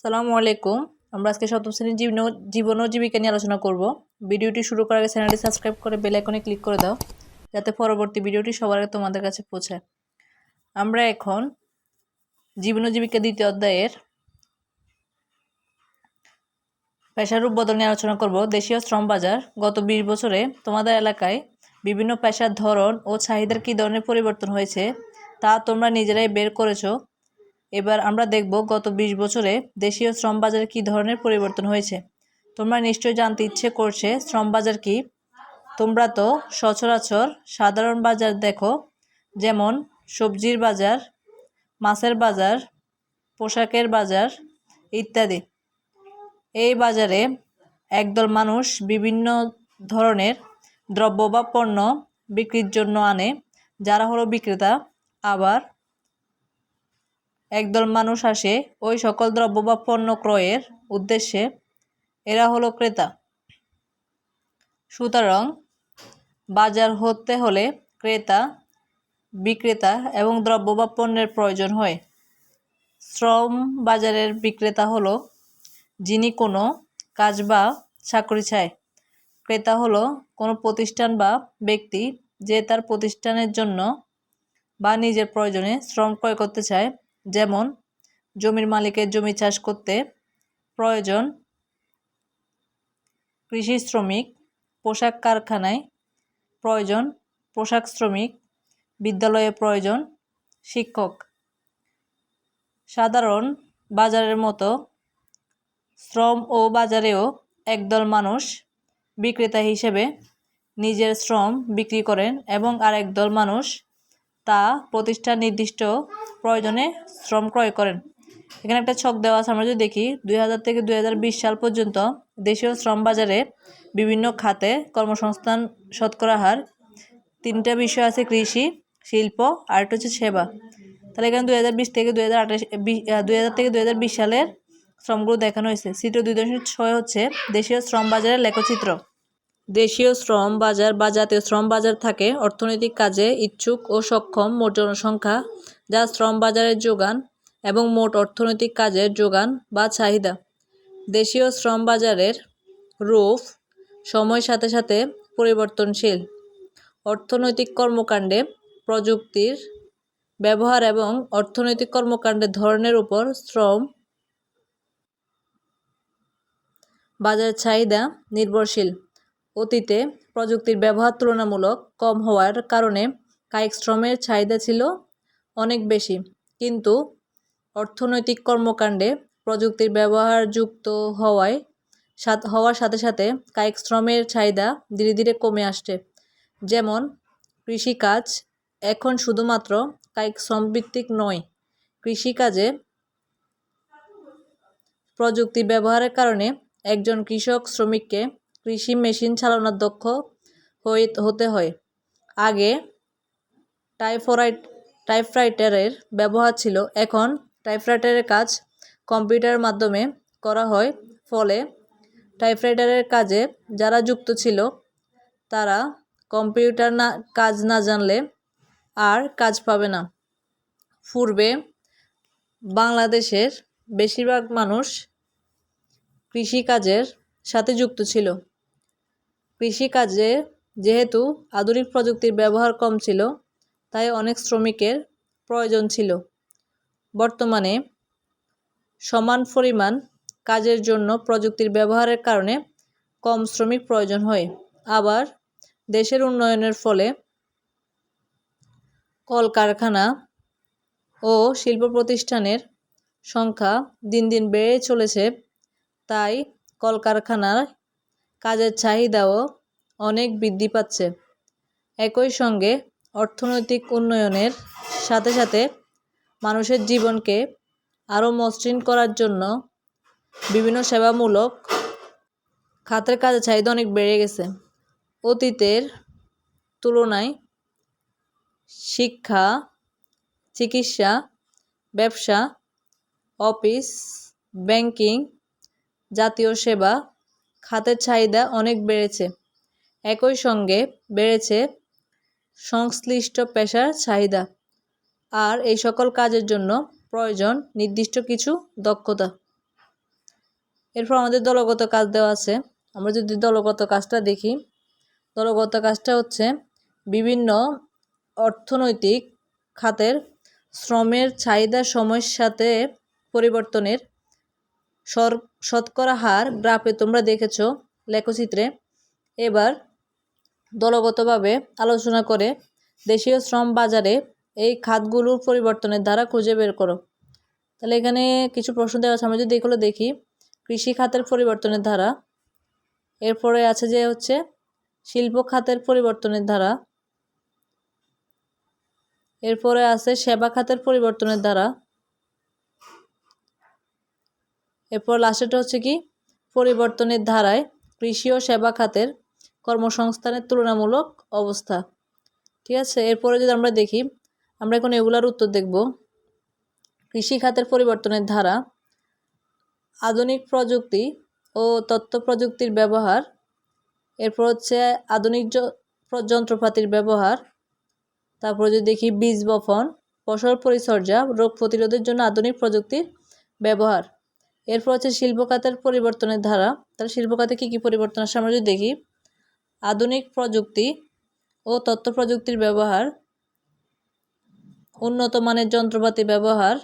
সালামু আলাইকুম। আমরা আজকে সপ্তম শ্রেণির জীবন জীবন ও জীবিকা নিয়ে আলোচনা করব। ভিডিওটি শুরু করার আগে চ্যানেলটি সাবস্ক্রাইব করে বেল আইকনে ক্লিক করে দাও, যাতে পরবর্তী ভিডিওটি সবার আগে তোমাদের কাছে পৌঁছায়। আমরা এখন জীবন ও জীবিকা দ্বিতীয় অধ্যায়ের পেশার রূপ বদল নিয়ে আলোচনা করব। দেশীয় শ্রম বাজার, গত বিশ বছরে তোমাদের এলাকায় বিভিন্ন পেশার ধরন ও চাহিদার কী ধরনের পরিবর্তন হয়েছে তা তোমরা নিজেরাই বের করেছ। এবার আমরা দেখব গত বিশ বছরে দেশীয় শ্রম বাজারে কী ধরনের পরিবর্তন হয়েছে। তোমরা নিশ্চয়ই জানতে ইচ্ছে করছে শ্রম বাজার কি? তোমরা তো সচরাচর সাধারণ বাজার দেখো, যেমন সবজির বাজার, মাছের বাজার, পোশাকের বাজার ইত্যাদি। এই বাজারে একদল মানুষ বিভিন্ন ধরনের দ্রব্য বা পণ্য বিক্রির জন্য আনে, যারা হলো বিক্রেতা, আবার একদল মানুষ আসে, ওই সকল দ্রব্য বা পণ্য ক্রয়ের উদ্দেশ্যে। এরা হলো ক্রেতা। সুতরাং বাজার হতে হলে ক্রেতা, বিক্রেতা এবং দ্রব্য বা পণ্যের প্রয়োজন হয়। শ্রম বাজারের বিক্রেতা হলো যিনি কোনো কাজ বা চাকরি চায়। ক্রেতা হলো কোনো প্রতিষ্ঠান বা ব্যক্তি যে তার প্রতিষ্ঠানের জন্য বা নিজের প্রয়োজনে শ্রম ক্রয় করতে চায়। যেমন, জমির মালিকের জমি চাষ করতে প্রয়োজন কৃষি শ্রমিক, পোশাক কারখানায় প্রয়োজন পোশাক শ্রমিক, বিদ্যালয়ে প্রয়োজন শিক্ষক। সাধারণ বাজারের মতো শ্রম ও বাজারেও একদল মানুষ বিক্রেতা হিসেবে নিজের শ্রম বিক্রি করেন এবং আরেক দল মানুষ তা প্রতিষ্ঠান নির্দিষ্ট প্রয়োজনে শ্রম ক্রয় করেন। এখানে একটা ছক দেওয়া আছে, আমরা যদি দেখি, দুই হাজার থেকে দুই হাজার বিশ সাল পর্যন্ত দেশীয় শ্রম বাজারে বিভিন্ন খাতে কর্মসংস্থান, শতকরা হার, তিনটা বিষয় আছে কৃষি, শিল্প, আর একটা হচ্ছে সেবা। তাহলে এখানে দুই হাজার বিশ থেকে দুই হাজার আঠাশ দুই হাজার থেকে দুই হাজার বিশ সালের শ্রমগুলো দেখানো হয়েছে। চিত্র দুই দশমিক ছয় হচ্ছে দেশীয় শ্রম বাজারের লেখচিত্র। দেশীয় শ্রম বাজার বা জাতীয় শ্রম বাজার থাকে, অর্থনৈতিক কাজে ইচ্ছুক ও সক্ষম মোট জনসংখ্যা, যা শ্রম বাজারের যোগান এবং মোট অর্থনৈতিক কাজের যোগান বা চাহিদা। দেশীয় শ্রম বাজারের রূপ সময়ের সাথে সাথে পরিবর্তনশীল। অর্থনৈতিক কর্মকাণ্ডে প্রযুক্তির ব্যবহার এবং অর্থনৈতিক কর্মকাণ্ডের ধরনের উপর শ্রম বাজার চাহিদা নির্ভরশীল। অতীতে প্রযুক্তির ব্যবহার তুলনামূলক কম হওয়ার কারণে কায়িক শ্রমের চাহিদা ছিল অনেক বেশি। কিন্তু অর্থনৈতিক কর্মকাণ্ডে প্রযুক্তির ব্যবহার যুক্ত হওয়ায় হওয়ার সাথে সাথে কায়িক শ্রমের চাহিদা ধীরে ধীরে কমে আসছে। যেমন, কৃষিকাজ এখন শুধুমাত্র কায়িক শ্রমভিত্তিক নয়, কৃষিকাজে প্রযুক্তি ব্যবহারের কারণে একজন কৃষক শ্রমিককে কৃষি মেশিন চালানোর দক্ষ হতে হয়। আগে টাইফরাইট টাইপরাইটারের ব্যবহার ছিল। এখন টাইপরাইটারের কাজ কম্পিউটারের মাধ্যমে করা হয়। ফলে টাইপরাইটারের কাজে যারা যুক্ত ছিল, তারা কম্পিউটার না, কাজ না জানলে আর কাজ পাবে না। পূর্বে বাংলাদেশের বেশিরভাগ মানুষ কৃষিকাজের সাথে যুক্ত ছিল। কৃষিকাজে যেহেতু আধুনিক প্রযুক্তির ব্যবহার কম ছিল, তাই অনেক শ্রমিকের প্রয়োজন ছিল। বর্তমানে সমান পরিমাণ কাজের জন্য প্রযুক্তির ব্যবহারের কারণে কম শ্রমিক প্রয়োজন হয়। আবার দেশের উন্নয়নের ফলে কলকারখানা ও শিল্প প্রতিষ্ঠানের সংখ্যা দিন দিন বেড়ে চলেছে, তাই কলকারখানার কাজের চাহিদাও অনেক বৃদ্ধি পাচ্ছে। একই সঙ্গে অর্থনৈতিক উন্নয়নের সাথে সাথে মানুষের জীবনকে আরও মসৃণ করার জন্য বিভিন্ন সেবামূলক খাতের কাজের চাহিদা অনেক বেড়ে গেছে। অতীতের তুলনায় শিক্ষা, চিকিৎসা, ব্যবসা, অফিস, ব্যাংকিং, জাতীয় সেবা খাতের চাহিদা অনেক বেড়েছে। একই সঙ্গে বেড়েছে সংশ্লিষ্ট পেশার চাহিদা। আর এই সকল কাজের জন্য প্রয়োজন নির্দিষ্ট কিছু দক্ষতা। এরপর আমাদের দলগত কাজ দেওয়া আছে। আমরা যদি দলগত কাজটা দেখি, দলগত কাজটা হচ্ছে বিভিন্ন অর্থনৈতিক খাতের শ্রমের চাহিদা সময়ের সাথে পরিবর্তনের সর, শতকরা হার গ্রাফে তোমরা দেখেছ লেখচিত্রে। এবার দলগতভাবে আলোচনা করে দেশীয় শ্রম বাজারে এই খাতগুলোর পরিবর্তনের দ্বারা খুঁজে বের করো। তাহলে এখানে কিছু প্রশ্ন দেওয়া আছে আমরা যদি এগুলো দেখি, কৃষি খাতের পরিবর্তনের ধারা, এরপরে আছে যে হচ্ছে শিল্প খাতের পরিবর্তনের ধারা, এরপরে আছে সেবা খাতের পরিবর্তনের দ্বারা এরপর লাস্টেটা হচ্ছে কি? পরিবর্তনের ধারায় কৃষি ও সেবা খাতের কর্মসংস্থানের তুলনামূলক অবস্থা। ঠিক আছে? এরপরে যদি আমরা দেখি, আমরা এখন এগুলার উত্তর দেখব। কৃষি খাতের পরিবর্তনের ধারা, আধুনিক প্রযুক্তি ও তথ্য প্রযুক্তির ব্যবহার, এরপর হচ্ছে আধুনিক যন্ত্রপাতির ব্যবহার, তারপর যদি দেখি বীজ বপন, ফসল পরিচর্যা, রোগ প্রতিরোধের জন্য আধুনিক প্রযুক্তির ব্যবহার। এরপর হচ্ছে শিল্প খাতের পরিবর্তনের ধারা। তাহলে শিল্প খাতে কী কী পরিবর্তন আসে আমরা যদি দেখি, আধুনিক প্রযুক্তি ও তথ্য প্রযুক্তির ব্যবহার, উন্নত মানের যন্ত্রপাতি ব্যবহার,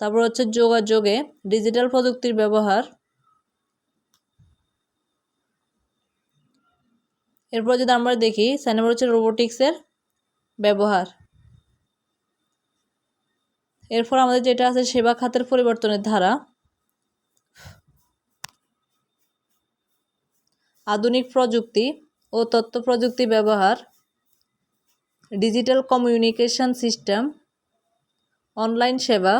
তারপর হচ্ছে যোগাযোগে ডিজিটাল প্রযুক্তির ব্যবহার, এরপর যদি আমরা দেখি, সাইন হচ্ছে রোবোটিক্সের ব্যবহার। এরপর আমাদের যেটা আছে সেবা খাতের পরিবর্তনের ধারা। আধুনিক প্রযুক্তি ও তথ্য প্রযুক্তি ব্যবহার, ডিজিটাল কমিউনিকেশন সিস্টেম, অনলাইন সেবা,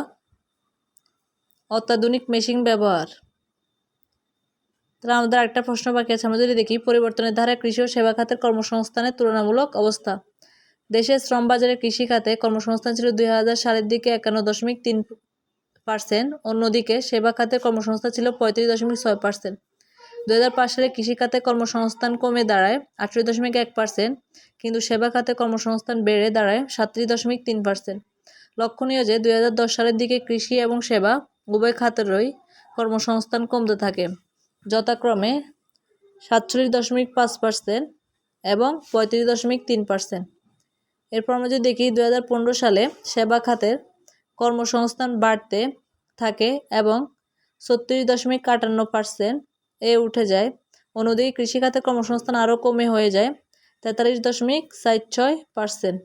অত্যাধুনিক মেশিন ব্যবহার। তাহলে আমাদের একটা প্রশ্ন বাকি আছে। আমরা যদি দেখি, পরিবর্তনের ধারা কৃষি ও সেবা খাতের কর্মসংস্থানের তুলনামূলক অবস্থা। দেশের শ্রম বাজারে কৃষি খাতে কর্মসংস্থান ছিল দুই হাজার সালের দিকে একান্ন দশমিক তিন পার্সেন্ট, অন্যদিকে সেবা খাতে কর্মসংস্থান ছিল পঁয়ত্রিশ দশমিক ছয় পার্সেন্ট। দু হাজার পাঁচ সালে কৃষি খাতে কর্মসংস্থান কমে দাঁড়ায় আটত্রিশ দশমিক এক পার্সেন্ট, কিন্তু সেবা খাতে কর্মসংস্থান বেড়ে দাঁড়ায় সাতত্রিশ দশমিক তিন পার্সেন্ট। লক্ষণীয় যে দুই হাজার দশ সালের দিকে কৃষি এবং সেবা, উভয় খাতেরই কর্মসংস্থান কমতে থাকে। যথাক্রমে সাতচল্লিশ দশমিক পাঁচ পার্সেন্ট এবং পঁয়ত্রিশ দশমিক তিন পার্সেন্ট। এরপর আমরা যদি দেখি দু হাজার পনেরো সালে সেবা খাতের কর্মসংস্থান বাড়তে থাকে এবং ছত্রিশ দশমিক আটান্ন পার্সেন্ট এ উঠে যায়। অন্যদিকে কৃষিখাতের কর্মসংস্থান আরও কমে হয়ে যায়, তেতাল্লিশ দশমিক ষাট ছয় পার্সেন্ট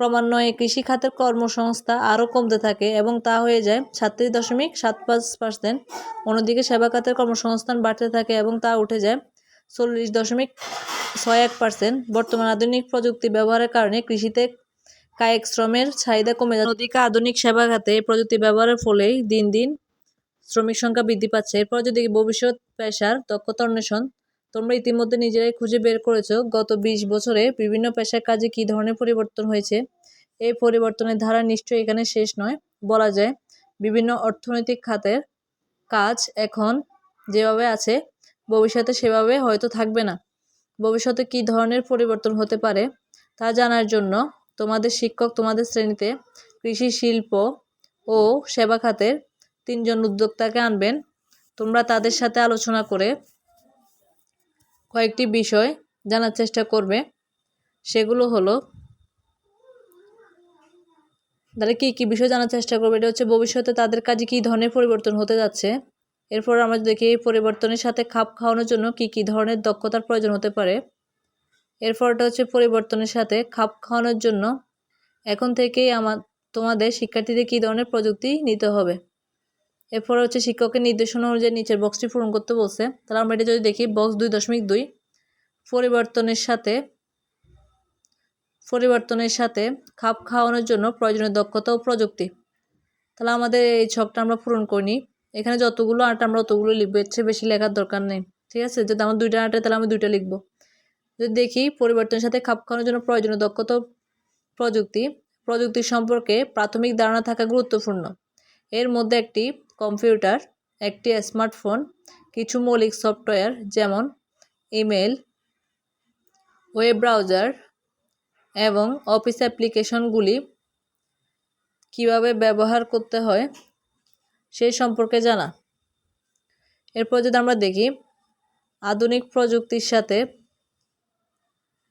ক্রমান্বয়ে কৃষি খাতের কর্মসংস্থা আরও কমতে থাকে এবং তা হয়ে যায় সাতত্রিশ দশমিক সাত পাঁচ পার্সেন্ট অন্যদিকে সেবা খাতের কর্মসংস্থান বাড়তে থাকে এবং তা উঠে যায় চল্লিশ দশমিক ছয় এক পার্সেন্ট। বর্তমান আধুনিক প্রযুক্তি ব্যবহারের কারণে কৃষিতে কায়িক শ্রমের চাহিদা কমে যাচ্ছে। অন্যদিকে আধুনিক সেবা খাতে প্রযুক্তি ব্যবহারের ফলেই দিন দিন শ্রমিক সংখ্যা বৃদ্ধি পাচ্ছে। এরপর যদি ভবিষ্যৎ পেশার দক্ষতা অন্বেষণ তোমরা ইতিমধ্যে নিজেরাই খুঁজে বের করেছ, গত ২০ বছরে বিভিন্ন পেশার কাজে কী ধরনের পরিবর্তন হয়েছে? এই পরিবর্তনের ধারা নিশ্চয়ই এখানে শেষ নয়। বলা যায়, বিভিন্ন অর্থনৈতিক খাতের কাজ এখন যেভাবে আছে ভবিষ্যতে সেভাবে হয়তো থাকবে না। ভবিষ্যতে কী ধরনের পরিবর্তন হতে পারে, তা জানার জন্য তোমাদের শিক্ষক তোমাদের শ্রেণীতে কৃষি, শিল্প ও সেবা খাতের তিনজন উদ্যোক্তাকে আনবেন। তোমরা তাদের সাথে আলোচনা করে কয়েকটি বিষয় জানার চেষ্টা করবে। সেগুলো হলো, তাহলে কী কী বিষয় জানার চেষ্টা করবে? এটা হচ্ছে ভবিষ্যতে তাদের কাজে কী ধরনের পরিবর্তন হতে যাচ্ছে? এরপর আমরা দেখি এই পরিবর্তনের সাথে খাপ খাওয়ানোর জন্য কী কী ধরনের দক্ষতার প্রয়োজন হতে পারে। এরপরটা হচ্ছে পরিবর্তনের সাথে খাপ খাওয়ানোর জন্য এখন থেকেই আমার তোমাদের শিক্ষার্থীদের কী ধরনের প্রযুক্তি নিতে হবে? এরপর হচ্ছে শিক্ষকের নির্দেশনা অনুযায়ী নিচের বক্সটি পূরণ করতে বলছে। তাহলে আমরা এটা যদি দেখি বক্স দুই দশমিক দুই, পরিবর্তনের সাথে পরিবর্তনের সাথে খাপ খাওয়ানোর জন্য প্রয়োজনীয় দক্ষতা ও প্রযুক্তি। তাহলে আমাদের এই ছকটা আমরা পূরণ করিনি। এখানে যতগুলো আট আমরা অতগুলো লিখব, এর চেয়ে বেশি লেখার দরকার নেই, ঠিক আছে? যদি আমার দুইটা আটে তাহলে আমি দুইটা লিখব। যদি দেখি পরিবর্তনের সাথে খাপ খাওয়ানোর জন্য প্রয়োজনীয় দক্ষতা প্রযুক্তি প্রযুক্তি সম্পর্কে প্রাথমিক ধারণা থাকা গুরুত্বপূর্ণ। এর মধ্যে একটি কম্পিউটার, একটি স্মার্টফোন, কিছু মৌলিক সফটওয়্যার যেমন ইমেল ওয়েব ব্রাউজার এবং অফিস অ্যাপ্লিকেশনগুলি কীভাবে ব্যবহার করতে হয় সেই সম্পর্কে জানা। এরপর যদি আমরা দেখি, আধুনিক প্রযুক্তির সাথে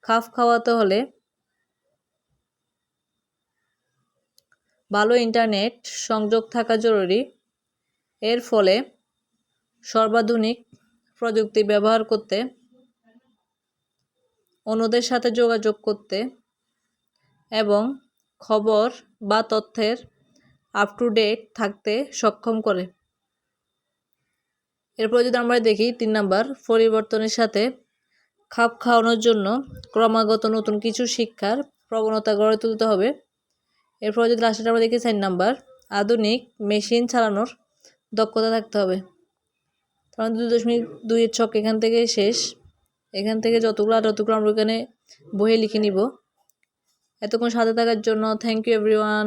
খাপ খাওয়াতে হলে ভালো ইন্টারনেট সংযোগ থাকা জরুরি। এর ফলে সর্বাধুনিক প্রযুক্তি ব্যবহার করতে, অন্যদের সাথে যোগাযোগ করতে এবং খবর বা তথ্যের আপ টু ডেট থাকতে সক্ষম করে। এরপর যদি আমরা দেখি তিন নাম্বার, পরিবর্তনের সাথে খাপ খাওয়ানোর জন্য ক্রমাগত নতুন কিছু শিক্ষার প্রবণতা গড়ে তুলতে হবে। এরপর যদি লাস্টে আমরা দেখি চার নাম্বার, আধুনিক মেশিন চালানোর দক্ষতা থাকতে হবে। কারণ দুই দশমিক দুইয়ের ছক এখান থেকে শেষ, এখান থেকে যতগুলো আর যতগুলো আমরা এখানে বইয়ে লিখে নিব। এতক্ষণ সাথে থাকার জন্য থ্যাংক ইউ এভরিওয়ান